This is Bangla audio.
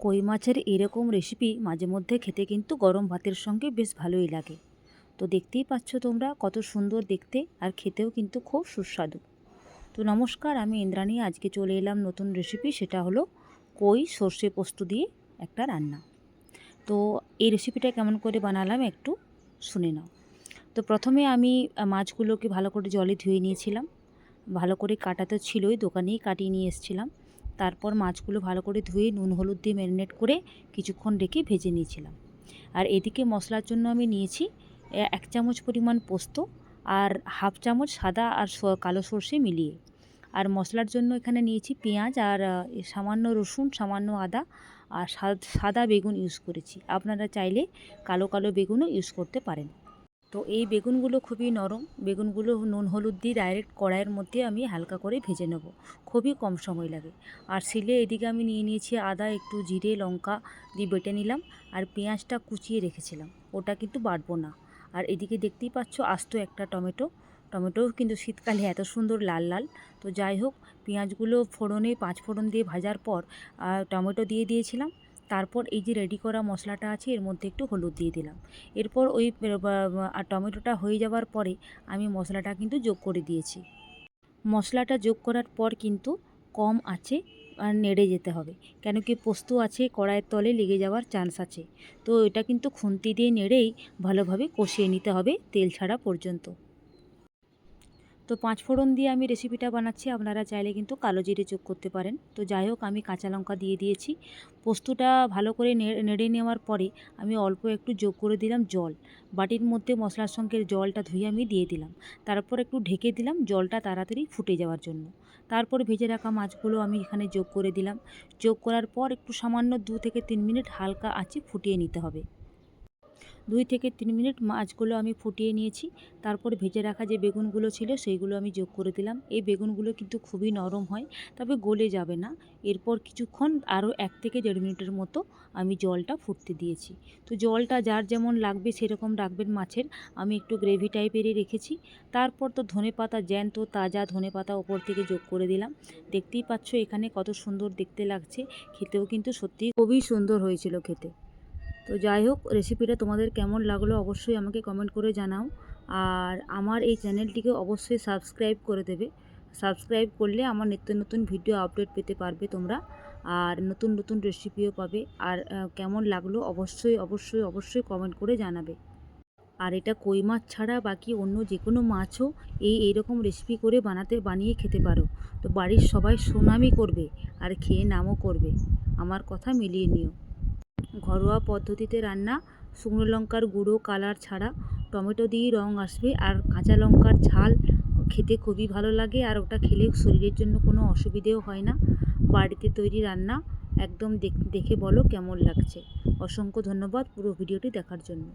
কই মাছের এরকম রেসিপি মাঝে মধ্যে খেতে কিন্তু গরম ভাতের সঙ্গে বেশ ভালোই লাগে। তো দেখতেই পাচ্ছ তোমরা কত সুন্দর দেখতে আর খেতেও কিন্তু খুব সুস্বাদু। তো নমস্কার, আমি ইন্দ্রাণী। আজকে চলে এলাম নতুন রেসিপি সেটা হলো কই সর্ষে পোস্ত দিয়ে একটা রান্না। তো এই রেসিপিটা কেমন করে বানালাম একটু শুনে নাও। তো প্রথমে আমি মাছগুলোকে ভালো করে জলে ধুয়ে নিয়েছিলাম। ভালো করে কাটা তো ছিলই, দোকানেই কাটিয়ে নিয়ে এসেছিলাম। তারপর মাছগুলো ভালো করে ধুয়ে নুন, হলুদ দিয়ে ম্যারিনেট করে কিছুক্ষণ রেখে ভেজে নিয়েছিলাম। আর এদিকে মশলার জন্য আমি নিয়েছি এক চামচ পরিমাণ পোস্ত আর হাফ চামচ সাদা আর কালো সর্ষে মিলিয়ে। আর মশলার জন্য এখানে নিয়েছি পেঁয়াজ আর সামান্য রসুন, সামান্য আদা আর সাদা বেগুন ইউজ করেছি। আপনারা চাইলে কালো কালো বেগুনও ইউজ করতে পারেন। তো এই বেগুনগুলো খুবই নরম। বেগুনগুলো নুন হলুদ দিয়ে ডাইরেক্ট কড়াইয়ের মধ্যে আমি হালকা করে ভেজে নেব। খুবই কম সময় লাগে। আর শিলে এদিকে আমি নিয়ে নিয়েছি আদা, একটু জিরে, লঙ্কা দিয়ে বেটে নিলাম। আর পেঁয়াজটা কুচিয়ে রেখেছিলাম। ওটা কিন্তু বাটবো না। আর এদিকে দেখতেই পাচ্ছ আস্ত একটা টমেটো। টমেটো কিন্তু শীতকালে এত সুন্দর লাল লাল। তো যাই হোক, পেঁয়াজগুলো ফোড়নে, পাঁচ ফোড়ন দিয়ে ভাজার পর টমেটো দিয়ে দিয়েছিলাম। তারপর এই যে রেডি করা মশলাটা আছে, এর মধ্যে একটু হলুদ দিয়ে দিলাম। এরপর ওই টমেটোটা হয়ে যাওয়ার পরে আমি মশলাটা কিন্তু যোগ করে দিয়েছি। মশলাটা যোগ করার পর কিন্তু কম আছে আর নেড়ে যেতে হবে কেন কি পোস্ত আছে, কড়াইয়ের তলে লেগে যাওয়ার চান্স আছে। তো এটা কিন্তু খুন্তি দিয়ে নেড়েই ভালোভাবে কষিয়ে নিতে হবে তেল ছাড়া পর্যন্ত। তো পাঁচ ফোড়ন দিয়ে আমি রেসিপিটা বানাচ্ছি, আপনারা চাইলে কিন্তু কালো জিরে যোগ করতে পারেন। তো যাই হোক, আমি কাঁচা লঙ্কা দিয়ে দিয়েছি। পোস্তটা ভালো করে নেড়ে নেওয়ার পরে আমি অল্প একটু যোগ করে দিলাম জল। বাটির মধ্যে মশলার সঙ্গে জলটা ধুয়ে আমি দিয়ে দিলাম। তারপর একটু ঢেকে দিলাম জলটা তাড়াতাড়ি ফুটে যাওয়ার জন্য। তারপর ভেজে রাখা মাছগুলো আমি এখানে যোগ করে দিলাম। যোগ করার পর একটু সামান্য দু থেকে তিন মিনিট হালকা আঁচে ফুটিয়ে নিতে হবে। দুই থেকে তিন মিনিট মাছগুলো আমি ফুটিয়ে নিয়েছি। তারপর ভেজে রাখা যে বেগুনগুলো ছিল সেইগুলো আমি যোগ করে দিলাম। এই বেগুনগুলো কিন্তু খুবই নরম হয়, তবে গলে যাবে না। এরপর কিছুক্ষণ আরও এক থেকে দেড় মিনিটের মতো আমি জলটা ফুটতে দিয়েছি। তো জলটা যার যেমন লাগবে সেরকম রাখবেন মাছের। আমি একটু গ্রেভি টাইপেরই রেখেছি। তারপর তো ধনে পাতা জ্যান্ত, তাজা ধনে পাতা ওপর থেকে যোগ করে দিলাম। দেখতেই পাচ্ছ এখানে কত সুন্দর দেখতে লাগছে। খেতেও কিন্তু সত্যি খুবই সুন্দর হয়েছিল খেতে। তো যাই হোক রেসিপিটা তোমাদের কেমন লাগল অবশ্যই আমাকে কমেন্ট করে জানাও। আর আমার এই চ্যানেলটিকে অবশ্যই সাবস্ক্রাইব করে দেবে। সাবস্ক্রাইব করলে আমার নিত্য নতুন ভিডিও আপডেট পেতে পারবে তোমরা। আর নতুন নতুন রেসিপিও পাবে। আর কেমন লাগল অবশ্যই অবশ্যই অবশ্যই কমেন্ট করে জানাবে। আর এটা কই মাছ ছাড়া বাকি অন্য যে কোনো মাছও এই, এইরকম রেসিপি করে বানাতে, বানিয়ে খেতে পারো। তো বাড়ির সবাই সুনামই করবে আর খেয়ে নামও করবে। আমার কথা মিলিয়ে নিও। ঘরোয়া পদ্ধতিতে রান্না, শুকনো লঙ্কার গুঁড়ো, কালার ছাড়া, টমেটো দিয়েই রং আসবে আর কাঁচা লঙ্কার ঝাল খেতে খুবই ভালো লাগে আর ওটা খেলে শরীরের জন্য কোনো অসুবিধেও হয় না। বাড়িতে তৈরি রান্না একদম দেখ- বলো কেমন লাগছে। অসংখ্য ধন্যবাদ পুরো ভিডিওটি দেখার জন্য।